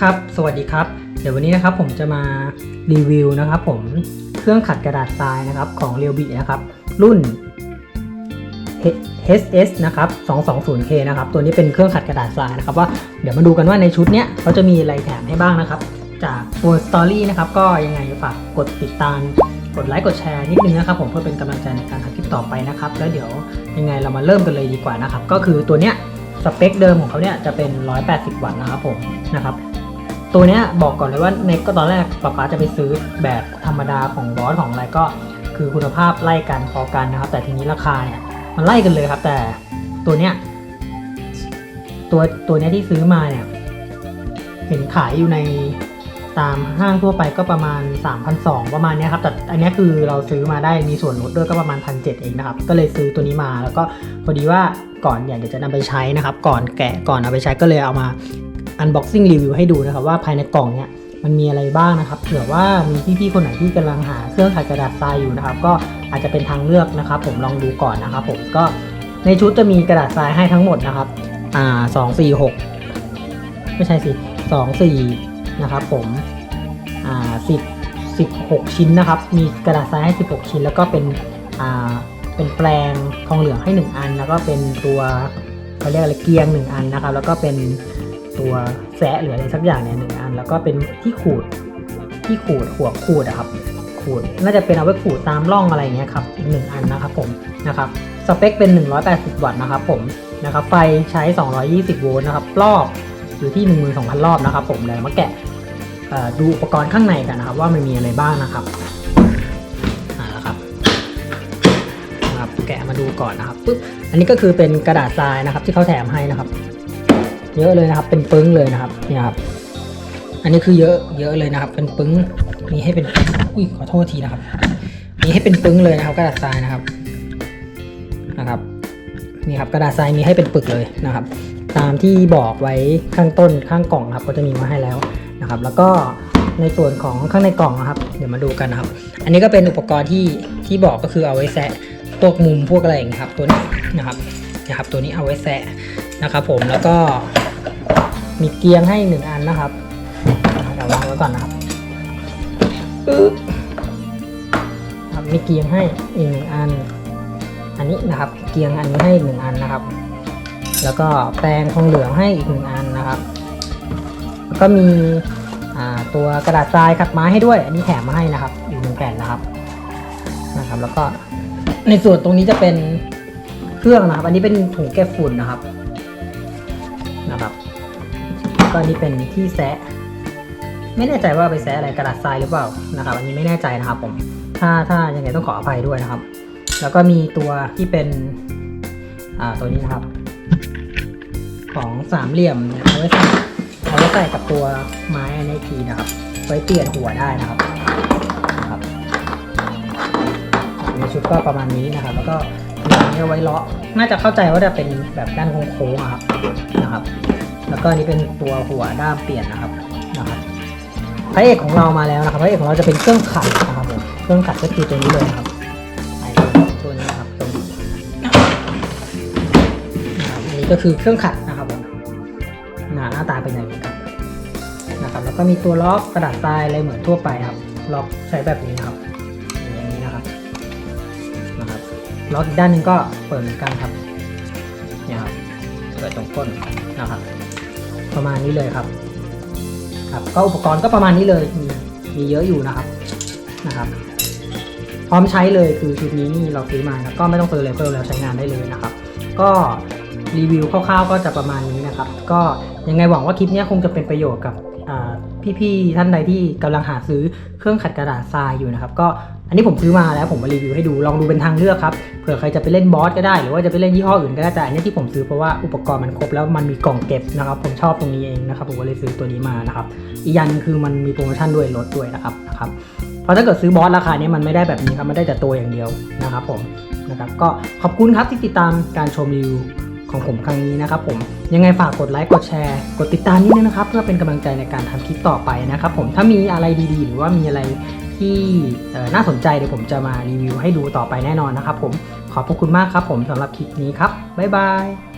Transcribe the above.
ครับ สวัสดีครับ เดี๋ยววันนี้นะครับผมจะมารีวิวนะครับผมเครื่องขัดกระดาษทรายนะครับของ r e a l b i นะครับ รุ่น HS นะครับ 220K นะครับ ตัวนี้เป็นเครื่องขัดกระดาษทรายนะครับว่าเดี๋ยวมาดูกันว่าในชุดเนี้ยเขาจะมีอะไรแถมให้บ้างนะครับ จากตัวสตอรี่นะครับ ก็ยังไงฝากกดติดตามกดไลค์กดแชร์นิดนึงนะครับผมเพื่อเป็นกำลังใจในการทำคลิปต่อไปนะครับ แล้วเดี๋ยวยังไงเรามาเริ่มกันเลยดีกว่านะครับ ก็คือตัวเนี้ยสเปคเดิมของเขาเนี่ยจะเป็น 180 วัตต์นะครับผมนะครับ ตัวเนี้ยบอกก่อนเลยว่าในก็ตอนแรกป๊าป๊าจะไปซื้อแบบธรรมดาของบอสของอะไรก็ คือคุณภาพไล่กันพอกันนะครับ แต่ทีนี้ราคาเนี่ยมันไล่กันเลยครับ แต่ตัวเนี้ยตัวตัวเนี้ยที่ซื้อมาเนี่ยเห็นขายอยู่ในตามห้างทั่วไปก็ประมาณ 3,200 ประมาณนี้ครับ แต่อันนี้คือเราซื้อมาได้มีส่วนลดด้วยก็ประมาณ 1,700 เองนะครับ ก็เลยซื้อตัวนี้มาแล้วก็พอดีว่าก่อนอยากจะนำไปใช้นะครับ ก่อนแกะก่อนเอาไปใช้ก็เลยเอามา unboxing review ให้ดูนะครับว่าภายในกล่องเนี่ยมันมีอะไรบ้างนะครับเผื่อว่ามีพี่ๆคนไหนที่กำลังหาเครื่องขัดกระดาษทรายอยู่นะครับก็อาจจะเป็นทางเลือกนะครับ ผมลองดูก่อนนะครับผมก็ในชุดจะมีกระดาษทรายให้ทั้งหมดนะครับอ่าสองสี่หกไม่ใช่สิสองสี่นะครับผมอ่าสิบสิบหกชิ้นนะครับ มีกระดาษทรายให้สิบหกชิ้น แล้วก็เป็นอ่าเป็นแปลงทองเหลืองให้หนึ่งอัน แล้วก็เป็นตัวเขาเรียกอะไรเกียงหนึ่งอันนะครับ แล้วก็เป็น ตัวแซะหรืออะไรสักอย่างเนี่ยหนึ่งอัน แล้วก็เป็นที่ขูดที่ขูดหัวขูดอะครับขูดน่าจะเป็นเอาไว้ขูดตามร่องอะไรอย่างเงี้ยครับอีกหนึ่งอันนะครับผมนะครับสเปคเป็น 180 วัตต์นะครับผมนะครับไฟใช้ 220 โวลต์นะครับรอบอยู่ที่ 12,000 รอบนะครับ ผมเดี๋ยวมาแกะดูอุปกรณ์ข้างในกันนะครับ ว่ามันมีอะไรบ้างนะครับอ่าแล้วครับนะครับแกะมาดูก่อนนะครับปึ๊บอันนี้ก็คือเป็นกระดาษทรายนะครับ ที่เขาแถมให้นะครับ เยอะเลยนะครับ เป็นปึ้งเลยนะครับเนี่ยครับ อันนี้คือเยอะเยอะเลยนะครับ เป็นปึ้งมีให้เป็นอุ้ยขอโทษทีนะครับ มีให้เป็นปึ้งเลยนะครับกระดาษทรายนะครับนะครับนี่ครับกระดาษทรายมีให้เป็นปึกเลยนะครับ ตามที่บอกไว้ข้างต้นข้างกล่องครับก็จะมีมาให้แล้วนะครับ แล้วก็ในส่วนของข้างในกล่องนะครับ เดี๋ยวมาดูกันนะครับ อันนี้ก็เป็นอุปกรณ์ที่ที่บอกก็คือเอาไว้แซะพวกมุมพวกอะไรอย่างเงี้ครับ ตัวนี้นะครับนะครับ ตัวนี้เอาไว้แซะนะครับ ผมแล้วก็ มีเกียงให้หนึ่งอันนะครับเดี๋ยววางไว้ก่อนนะครับครับมีเกียงให้อีกหนึ่งอัน อันนี้นะครับ เกียงอันนี้ให้หนึ่งอันนะครับ แล้วก็แปรงทองเหลืองให้อีกหนึ่งอันนะครับ แล้วก็มีตัวกระดาษทรายขัดไม้ให้ด้วย อันนี้แถมมาให้นะครับอีกหนึ่งแผ่นนะครับนะครับ แล้วก็ในส่วนตรงนี้จะเป็นเครื่องนะครับ อันนี้เป็นถุงแก้ฝุ่นนะครับนะครับ ก็อันนี้เป็นที่แซะไม่แน่ใจว่าไปแซะอะไรกระดาษทรายหรือเปล่านะครับอันนี้ไม่แน่ใจนะครับผมถ้าถ้ายังไงต้องขออภัยด้วยนะครับ แล้วก็มีตัวที่เป็นอ่าตัวนี้นะครับ ของสามเหลี่ยมเอาไว้ใส่เอาไว้ใส่กับตัวไม้อันนี้อีกทีนะครับ ไว้เปลี่ยนหัวได้นะครับนะครับในชุดก็ประมาณนี้นะครับ แล้วก็มีอันนี้เอาไว้เลาะน่าจะเข้าใจว่าจะเป็นแบบด้านโค้งๆอะครับนะครับ แล้วก็นนี้เป็นตัวหัวด้ามเปลี่ยนนะครับนะครับพระเอกของเรามาแล้วนะครับพระเอกของเราจะเป็นเครื่องขัดนะครับผมเครื่องขัดก็คือตัวนี้เลยนะครับตัวนี้ครับตัวนี้อันนี้ก็คือเครื่องขัดนะครับผมหน้าหน้าตาเป็นย่างนี้ครับนะครับ แล้วก็มีตัวล็อกกระดาษทรายอะไรเหมือนทั่วไปครับ ล็อกใช้แบบนี้นะครับอย่างนี้นะครับนะครับล็อกอีกด้านหนึ่งก็เปิดเหมือนกันครับเนี่ยครับเปิดตรงก้นนะครับ ประมาณนี้เลยครับ ครับ ก็อุปกรณ์ก็ประมาณนี้เลยมีมีเยอะอยู่นะครับนะครับ พร้อมใช้เลยคือชุดนี้นี่เราซื้อมานะก็ไม่ต้องซื้อเลยเพิ่มแล้วใช้งานได้เลยนะครับ ก็รีวิวคร่าวๆก็จะประมาณนี้ นะครับ ก็ยังไงหวังว่าคลิปนี้คงจะเป็นประโยชน์กับพี่ๆท่านใดที่กำลังหาซื้อเครื่องขัดกระดาษทรายอยู่นะครับ ก็อันนี้ผมซื้อมาแล้วผมมารีวิวให้ดูลองดูเป็นทางเลือกครับเผื่อใครจะไปเล่นบอสก็ได้หรือว่าจะไปเล่นยี่ห้ออื่นก็ได้แต่อันนี้ที่ผมซื้อเพราะว่าอุปกรณ์มันครบแล้วมันมีกล่องเก็บนะครับ ผมชอบตรงนี้เองนะครับผมก็เลยซื้อตัวนี้มานะครับอีกอย่างหนึงคือมันมีโปรโมชั่นด้วยลดด้วยนะครับนะครับเพราะถ้าเกิดซื้อบอสราคานี้มันไม่ได้แบบนี้ครับมันได้แต่ตัวอย่างเดียวนะครับผมนะครับก็ขอบคุณครับที่ติดตามการชมรีวิว ของผมครั้งนี้นะครับผมยังไงฝากกดไลค์กดแชร์ กดติดตามนิดนึงนะครับ เพื่อเป็นกำลังใจในการทำคลิปต่อไปนะครับผมถ้ามีอะไรดีๆ หรือว่ามีอะไรที่น่าสนใจเดี๋ยวผมจะมารีวิวให้ดูต่อไปแน่นอนนะครับผมขอบพระคุณมากครับผมสำหรับคลิปนี้ครับบ๊ายบาย